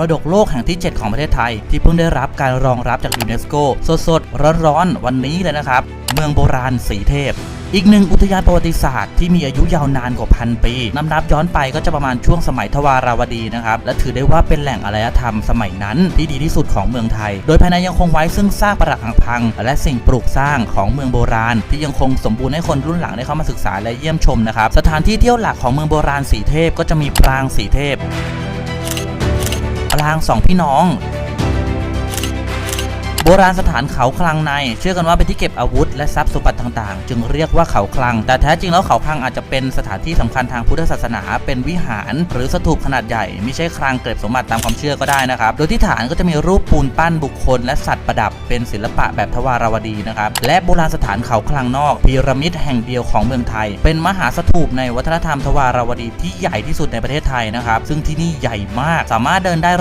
รดกโลกแห่งที่ 7 ของประเทศไทย ที่เพิ่งได้รับการรองรับจากยูเนสโกสดๆ ร้อนๆ วันนี้เลยนะครับ เมืองโบราณสีเทพอีกหนึ่งอุทยานประวัติศาสตร์ที่มีอายุยาวนานกว่าพันปีนำนับย้อนไปก็จะประมาณช่วงสมัยทวาราวดีนะครับ และถือได้ว่าเป็นแหล่งอารยธรรมสมัยนั้นที่ดีที่สุดของเมืองไทย โดยภายในยังคงไว้ซึ่งซากปรักหักพัง และสิ่งปลูกสร้างของเมืองโบราณ ที่ยังคงสมบูรณ์ให้คนรุ่นหลังได้เข้ามาศึกษาและเยี่ยมชมนะครับ สถานที่เที่ยวหลักของเมืองโบราณสีเทพก็จะมีปรางสีเทพ รางสองพี่น้อง โบราณสถานเขาคลังใน เชื่อกันว่าเป็นที่เก็บอาวุธและทรัพย์สมบัติต่างๆ จึงเรียกว่าเขาคลัง แต่แท้จริงแล้วเขาคลังอาจจะเป็นสถานที่สำคัญทางพุทธศาสนา เป็นวิหาร หรือสถูปขนาดใหญ่ไม่ใช่คลังเก็บสมบัติตามความเชื่อก็ได้นะครับ โดยที่ฐานก็จะมีรูปปูนปั้นบุคคล และสัตว์ประดับเป็นศิลปะแบบทวารวดีนะครับ และโบราณสถานเขาคลังนอกพีระมิดแห่งเดียวของเมืองไทย เป็นมหาสถูปในวัฒนธรรมทวารวดีที่ใหญ่ที่สุดในประเทศไทยนะครับ ซึ่งที่นี่ใหญ่มากสามารถเดินได้